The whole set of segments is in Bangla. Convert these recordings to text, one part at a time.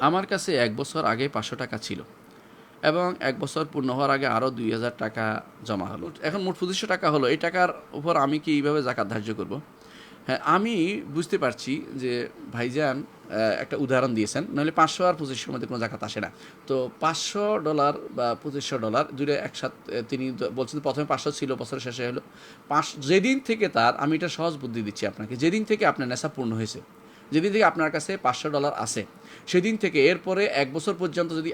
আমার কাছে এক বছর আগে পাঁচশো টাকা ছিল এবং এক বছর পূর্ণ হওয়ার আগে আরও দুই হাজার টাকা জমা হলো। এখন মোট পঁচিশশো টাকা হলো। এই টাকার উপর আমি কি এইভাবে জাকাত ধার্য করব? হ্যাঁ আমি বুঝতে পারছি যে ভাইজান একটা উদাহরণ দিয়েছেন, নাহলে পাঁচশো আর পঁচিশশোর মধ্যে কোনো জাকাত আসে না। তো পাঁচশো ডলার বা পঁচিশশো ডলার দুটো একসাথে তিনি বলছেন প্রথমে পাঁচশো ছিল, বছরের শেষে হলো। পাঁচ যেদিন থেকে তার, আমি এটা সহজ বুদ্ধি দিচ্ছি আপনাকে, যেদিন থেকে আপনার নেশা পূর্ণ হয়েছে, যেদিন থেকে আপনার কাছে পাঁচশো ডলার আছে, সেদিন থেকে এরপরে এক বছর পর্যন্ত যদি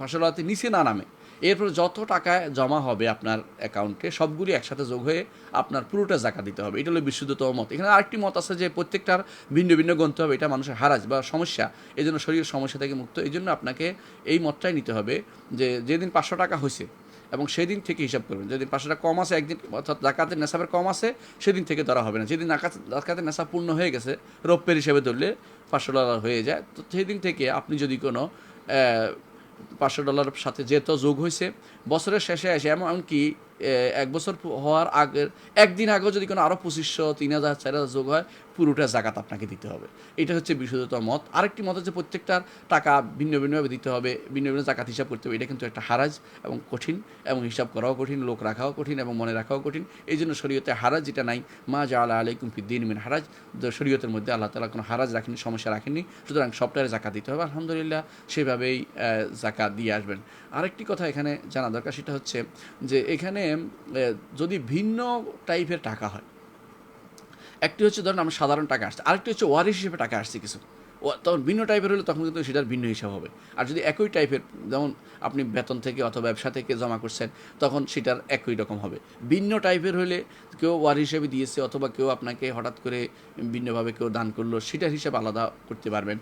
পাঁচশো ডলারতে নিচে না নামে এরপরে যত টাকা জমা হবে আপনার অ্যাকাউন্টে, সবগুলি একসাথে যোগ হয়ে আপনার পুরোটা জাকা দিতে হবে। এটা হলো বিশুদ্ধতম মত। এখানে আরেকটি মত আছে যে প্রত্যেকটার ভিন্ন ভিন্ন গন্তে হবে। এটা মানুষের হারাজ বা সমস্যা। এই জন্য শরীর সমস্যা থেকে মুক্ত। এই জন্য আপনাকে এই মতটাই নিতে হবে যে যেদিন পাঁচশো টাকা হয়েছে এবং সেদিন থেকে হিসাব করবেন। যেদিন পাঁচশো টাকা কম আছে, একদিন অর্থাৎ জাকাতের নেশাবের কম আছে, সেদিন থেকে ধরা হবে না। যেদিন জাকাত জাকাতের নেশা পূর্ণ হয়ে গেছে রৌপ্যের হিসেবে ধরলে পাঁচশো ডলার হয়ে যায়। তো সেদিন থেকে আপনি যদি কোনো পাঁচশো ডলার সাথে যেহেতু যোগ হয়েছে বছরের শেষে এসে এমনকি এক বছর হওয়ার আগের, একদিন আগেও যদি কোনো আরও পঁচিশশো, তিন হাজার, চার হাজার যোগ হয়, পুরোটা জাকাত আপনাকে দিতে হবে। এটা হচ্ছে বিশুদ্ধতম মত। আরেকটি মত হচ্ছে প্রত্যেকটার টাকা ভিন্ন ভিন্নভাবে দিতে হবে, ভিন্ন ভিন্ন জাকাত হিসাব করতে হবে। এটা কিন্তু একটা হারাজ এবং কঠিন এবং হিসাব করাও কঠিন, লোক রাখাও কঠিন এবং মনে রাখাও কঠিন। এই জন্য শরীয়তে হারাজ যেটা নাই, মা জা আল্লাহ আলাইকুম ফিদ্দিন মিন হারাজ। শরীয়তের মধ্যে আল্লাহ তালা কোনো হারাজ রাখেনি সমস্যা রাখেননি। সুতরাং সবটারে জাকাত দিতে হবে। আলহামদুলিল্লাহ, সেভাবেই জাকাত দিয়ে আসবেন। আরেকটি কথা এখানে জানা দরকার, সেটা হচ্ছে যে এখানে যদি ভিন্ন টাইপের টাকা হয়, একটি হচ্ছে ধরুন আমরা সাধারণ টাকা আসছে, আরেকটি হচ্ছে ওয়ারিশ হিসেবে টাকা আসছে কিছু। ও তখন ভিন্ন টাইপের হলে তখন কিন্তু সেটার ভিন্ন হিসাব হবে। আর যদি একই টাইপের যেমন আপনি বেতন থেকে অথবা ব্যবসা থেকে জমা করছেন, তখন সেটার একই রকম হবে। ভিন্ন টাইপের হলে কেউ ওয়ার হিসেবে দিয়েছে অথবা কেউ আপনাকে হঠাৎ করে ভিন্নভাবে কেউ দান করল, সেটার হিসাব আলাদা করতে পারবেন।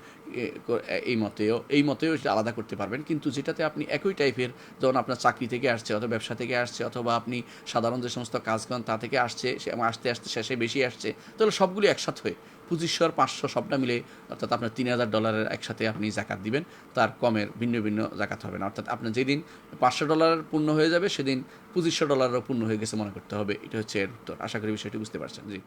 এই মতেও এই মতেও সেটা আলাদা করতে পারবেন। কিন্তু যেটাতে আপনি একই টাইপের যেমন আপনার চাকরি থেকে আসছে অথবা ব্যবসা থেকে আসছে অথবা আপনি সাধারণ যে সমস্ত কাজ করেন তা থেকে আসছে আসতে আসতে শেষে বেশি আসছে, তাহলে সবগুলি একসাথে হয়ে পঁচিশশো আর পাঁচশো সবটা মিলে অর্থাৎ আপনার তিন হাজার ডলারের একসাথে আপনি জাকাত দিবেন। তার কমের ভিন্ন ভিন্ন জাকাত হবে না। অর্থাৎ আপনার যেদিন পাঁচশো ডলার পূর্ণ হয়ে যাবে, সেদিন পঁচিশশো ডলারও পূর্ণ হয়ে গেছে মনে করতে হবে। এটা হচ্ছে এর উত্তর। আশা করি বিষয়টি বুঝতে পারছেন। জি।